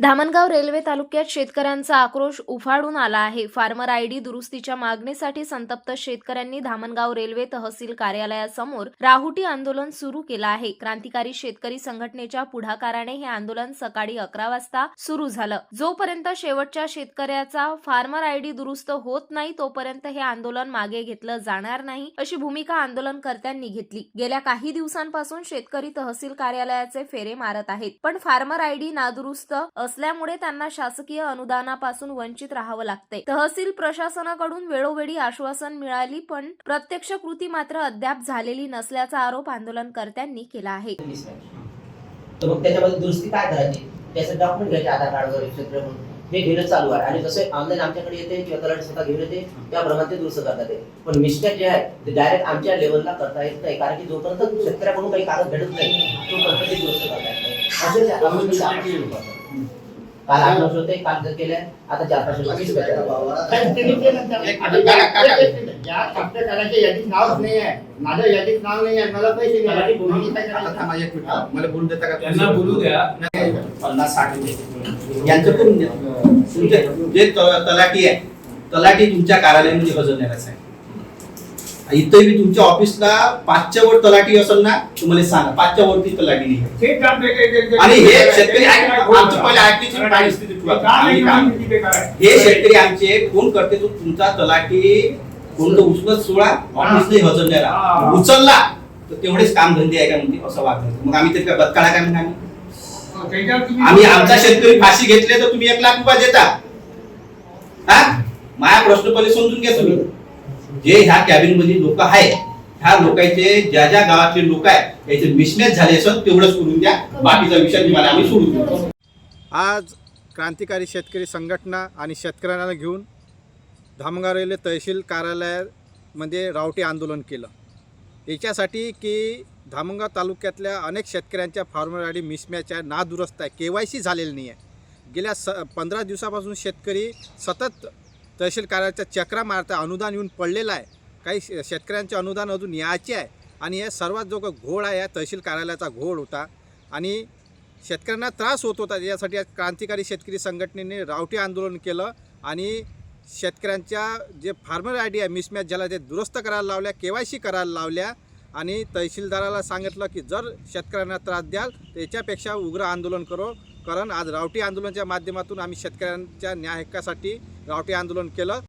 Dhamangaon railway तालुक्यात शेतकऱ्यांचा आक्रोश उफाडून आला आहे. फार्मर आयडी दुरुस्तीच्या मागणीसाठी संतप्त शेतकऱ्यांनी धामणगाव रेल्वे तहसील कार्यालयासमोर राहुटी आंदोलन सुरू केलं आहे. क्रांतिकारी शेतकरी संघटनेच्या पुढाकाराने हे आंदोलन सकाळी अकरा वाजता सुरू झालं. जोपर्यंत शेवटच्या शेतकऱ्याचा फार्मर आयडी दुरुस्त होत नाही तोपर्यंत हे आंदोलन मागे घेतलं जाणार नाही अशी भूमिका आंदोलनकर्त्यांनी घेतली. गेल्या काही दिवसांपासून शेतकरी तहसील कार्यालयाचे फेरे मारत आहेत. पण फार्मर आयडी नादुरुस्त असल्यामुळे त्यांना शासकीय अनुदानापासून वंचित राहावं लागतंय तहसील प्रशासनाकडून वेळोवेळी आश्वासन मिळाली पण प्रत्यक्ष कृती मात्र अद्याप झालेली नसल्याचा आरोप आंदोलनकर्त्यांनी केला आहे. तर मग त्याच्यामध्ये दुरुस्ती काय करायची? त्याचे डॉक्युमेंट घ्यायचे आधार कार्ड वगैरे क्षेत्र म्हणून हे घेणं चालू आहे. आणि जसं ऑनलाईन आमच्याकडे येते किंवा तलाठी स्वतः घेऊन येते त्याप्रमाणे ते दुरुस्त करतात. पण मिस्टेक जे आहे ते डायरेक्ट आमच्या लेवलला करता येत नाही. कारण की जोपर्यंत शेतकऱ्याकडून काही कागद भेटत नाही तोपर्यंत ते दुरुस्त करता येत नाही असे काल आठ वर्ष होते काल जर केले आता चार पाच वर्ष वीस या कापडकाराच्या यादीत नावच नाही आहे माझ्या यादीत नाव नाही आहे मला पैसे नाही मला देता का त्यांना बोलू द्या. पन्नास साठ मिनिट. यांचं करून द्या. तुमचे जे तलाठी आहे. तलाठी तुमच्या कार्यालयामध्ये हजर नाही इथं मी तुमच्या ऑफिसला पाचच्या वर तलाठी असेल ना तुम्हाला सांगा पाचच्या वरती तलाठी आणि हे शेतकरी आमची पहिले ऐकण्याची. हे शेतकरी आमचे फोन करते तो तुमचा तलाठी? कोणतं उचलत सोळा हजर नाही राहा हा. उचलला तर तेवढेच काम धंदे आहे का म्हणते असं वागणं मग आम्ही ते काय बदकाळा काय म्हणा आम्ही तुम्ही- आम्ही आमचा शेतकरी फाशी घेतले तर तुम्ही एक लाख रुपये देता. हा? माझा प्रश्न पहिले समजून घ्या तुम्ही. जे ह्या कॅबिनमध्ये लोक आहेत ह्या लोकांचे ज्या ज्या गावातले लोक आहेत याचे मिसमॅच झाले असत तेवढंच करून द्या. बाकीचा विषय तुम्हाला आम्ही सोडून देतो आज क्रांतिकारी शेतकरी संघटना आणि शेतकऱ्यांना घेऊन धामगाव रेल्वे तहसील कार्यालयामध्ये रावटी आंदोलन केलं. याच्यासाठी की धामणगाव तालुक्यातल्या अनेक शेतकऱ्यांच्या फार्मर आय मिसमॅच आहे नादुरुस्त आहे के वाय सी झालेली नाही आहे गेल्या स पंधरा दिवसापासून शेतकरी सतत तहसील कार्यालयाच्या चक्रा मारता अनुदान येऊन पडलेलं आहे. काही शे- शेतकऱ्यांचे अनुदान अजून यायचे आहे. आणि हे सर्वात जो काही घोळ आहे या तहसील कार्यालयाचा घोळ होता. आणि शेतकऱ्यांना त्रास होत होता. यासाठी आज क्रांतिकारी शेतकरी संघटनेने रावटी आंदोलन केलं. आणि शेतकऱ्यांच्या जे फार्मर आय डी आहे मिसमॅच ज्याला ते दुरुस्त करायला लावल्या के वाय सी करायला लावल्या. आणि तहसीलदाराला सांगितलं की जर शेतकऱ्यांना त्रास द्याल तर याच्यापेक्षा उग्र आंदोलन करो. कारण आज रावटी आंदोलनाच्या माध्यमातून आम्ही शेतकऱ्यांच्या न्याय हक्कासाठी रावटी आंदोलन केलं.